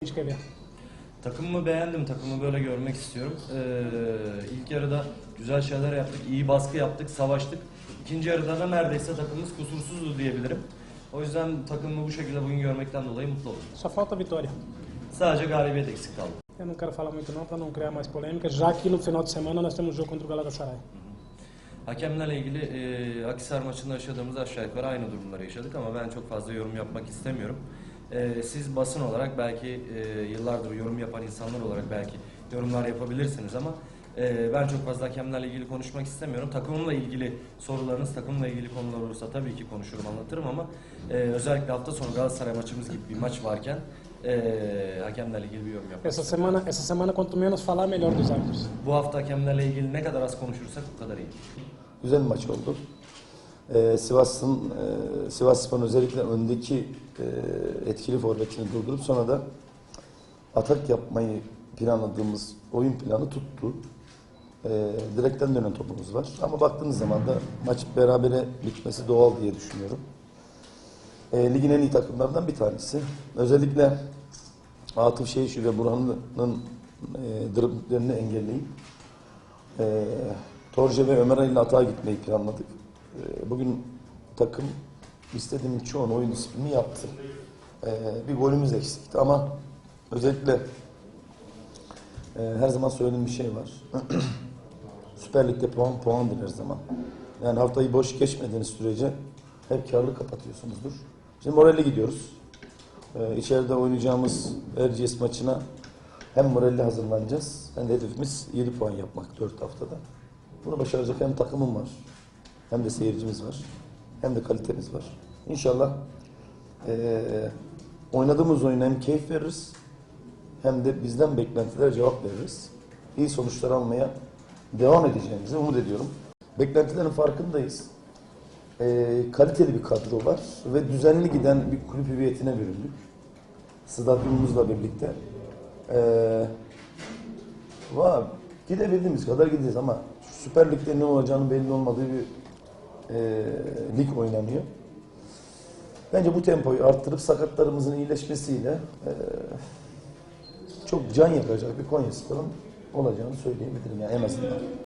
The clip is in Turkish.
ver. Takımımı beğendim. Takımı böyle görmek istiyorum. Ee, ilk yarıda güzel şeyler yaptık. iyi baskı yaptık. Savaştık. İkinci yarıda da neredeyse takımımız kusursuzdu diyebilirim. O yüzden takımımı bu şekilde bugün görmekten dolayı mutlu oldum. Só falta vitória. Sadece galibiyet eksik kaldı. Eu não quero falar muito não para não criar mais polêmica, já que no final de semana nós temos jogo contra o Galatasaray. Hakemlerle ilgili e, Akisar maçında yaşadığımız aşağı yukarı aynı durumları yaşadık ama ben çok fazla yorum yapmak istemiyorum. E, siz basın olarak belki e, yıllardır yorum yapan insanlar olarak belki yorumlar yapabilirsiniz ama e, ben çok fazla hakemlerle ilgili konuşmak istemiyorum. Takımımla ilgili sorularınız, takımla ilgili konular olursa tabii ki konuşurum, anlatırım ama e, özellikle hafta sonu Galatasaray maçımız gibi bir maç varken e, hakemlerle ilgili bir yorum yapmak Essa istemiyorum. semana, essa semana quanto menos falar, melhor dos árbitros. Bu hafta hakemlerle ilgili ne kadar az konuşursak o kadar iyi. Güzel bir maç oldu. Ee, Sivas'ın e, Sivas Spor'un özellikle öndeki e, etkili forvetini durdurup sonra da atak yapmayı planladığımız oyun planı tuttu. E, direkten dönen topumuz var. Ama baktığınız zaman da maç berabere bitmesi doğal diye düşünüyorum. E, ligin en iyi takımlarından bir tanesi. Özellikle Atıf Şeyşi ve Burhan'ın e, driblerini engelleyip e, Torje ve Ömer Ali ile atağa gitmeyi planladık. E, bugün takım istediğimin çoğunu oyun disiplini yaptı. E, bir golümüz eksikti ama özellikle e, her zaman söylediğim bir şey var. Süper Lig'de puan puandır her zaman. Yani haftayı boş geçmediğiniz sürece hep karlı kapatıyorsunuzdur. Şimdi moralli gidiyoruz. E, içeride oynayacağımız Erciyes maçına hem moralli hazırlanacağız hem de hedefimiz 7 puan yapmak 4 haftada. Bunu başaracak hem takımım var hem de seyircimiz var hem de kalitemiz var. İnşallah eee, oynadığımız oyuna hem keyif veririz hem de bizden beklentilere cevap veririz. İyi sonuçlar almaya devam edeceğimizi umut ediyorum. Beklentilerin farkındayız. Eee, kaliteli bir kadro var ve düzenli giden bir kulüp hüviyetine büründük. Stadyumumuzla birlikte. Eee var. Gidebildiğimiz kadar gideceğiz ama Süper Lig'de ne olacağını belli olmadığı bir eee, lig oynanıyor. Bence bu tempoyu arttırıp sakatlarımızın iyileşmesiyle eee, çok can yakacak bir Konya Spor'un olacağını söyleyebilirim yani en azından.